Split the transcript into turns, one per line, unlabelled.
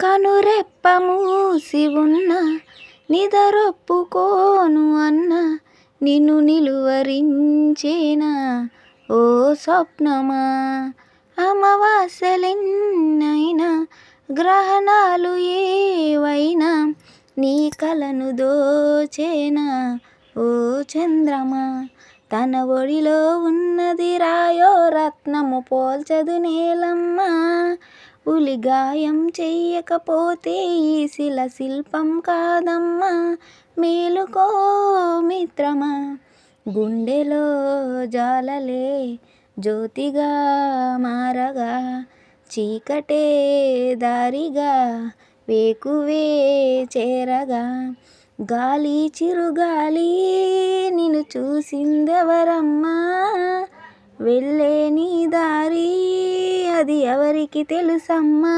కనురెప్ప మూసి ఉన్న నిదరొప్పుకోను అన్న నిన్ను నిలువరించేనా ఓ స్వప్నమా? అమవాసలెన్నైనా గ్రహణాలు ఏవైనా నీ కలను దోచేనా ఓ చంద్రమా? తన ఒడిలో ఉన్నది రాయో రత్నము పోల్చదు నేలమ్మా. ఉలిగాయం చెయ్యకపోతే ఈ శిల శిల్పం కాదమ్మా. మేలుకో మిత్రమా. గుండెలో జాలలే జ్యోతిగా మారగా. చీకటే దారిగా వేకువే చేరగా. గాలి చిరుగాలి నిన్ను చూసిందెవరమ్మా? వెళ్ళే నీ అది ఎవరికి తెలుసమ్మా?